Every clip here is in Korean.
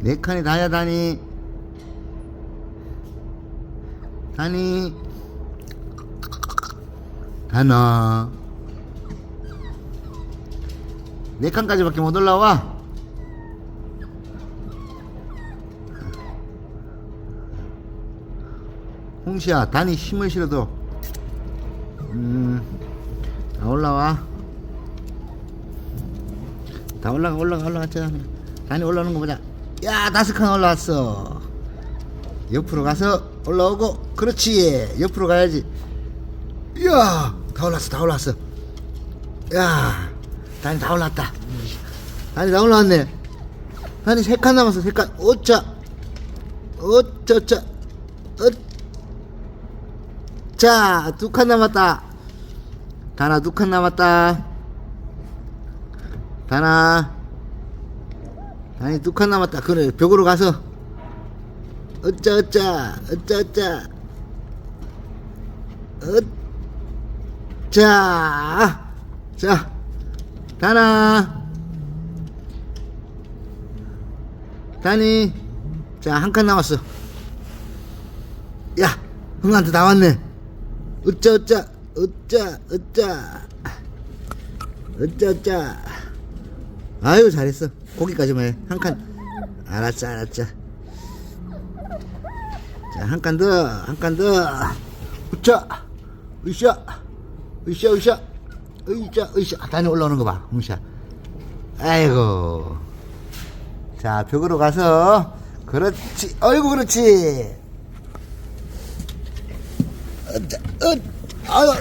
네 칸이 다야 다니. 다니. 다나 네 칸까지밖에 못 올라와. 홍시야 단이 힘을 실어도. 음, 다 올라와. 다 올라가 올라가 올라갔잖아 단이 올라오는 거 보자 야 다섯 칸 올라왔어. 옆으로 가서 올라오고 그렇지. 옆으로 가야지. 이야 다 올랐어 다 올랐어. 야 단이 다 올랐다. 단이 다 올라왔네. 단이 세 칸 남았어 세칸. 어짜 어쩌짜 자, 두칸 남았다. 다나 두칸 남았다. 다나. 다니 두 칸 남았다. 그래, 벽으로 가서. 어짜, 어짜, 어짜, 어짜. 어짜. 자, 다나. 다니. 자, 한 칸 남았어. 야, 흥한테 나왔네. 으짜 으짜 으짜 으짜 으짜 으짜 아유 잘했어. 고기까지만 해 한 칸. 알았어 알았어 자한 칸 더 한 칸 더. 으짜 으쌰. 으쌰 으쌰. 으쌰 으쌰. 단이 올라오는 거봐 홍샤 아이고. 자 벽으로 가서 그렇지. 어이구 그렇지. 어짜, 어, 아유,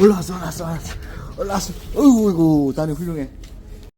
올라왔어, 올라왔어, 올라왔어. 올라왔어. 어이구, 어이구, 단이 훌륭해.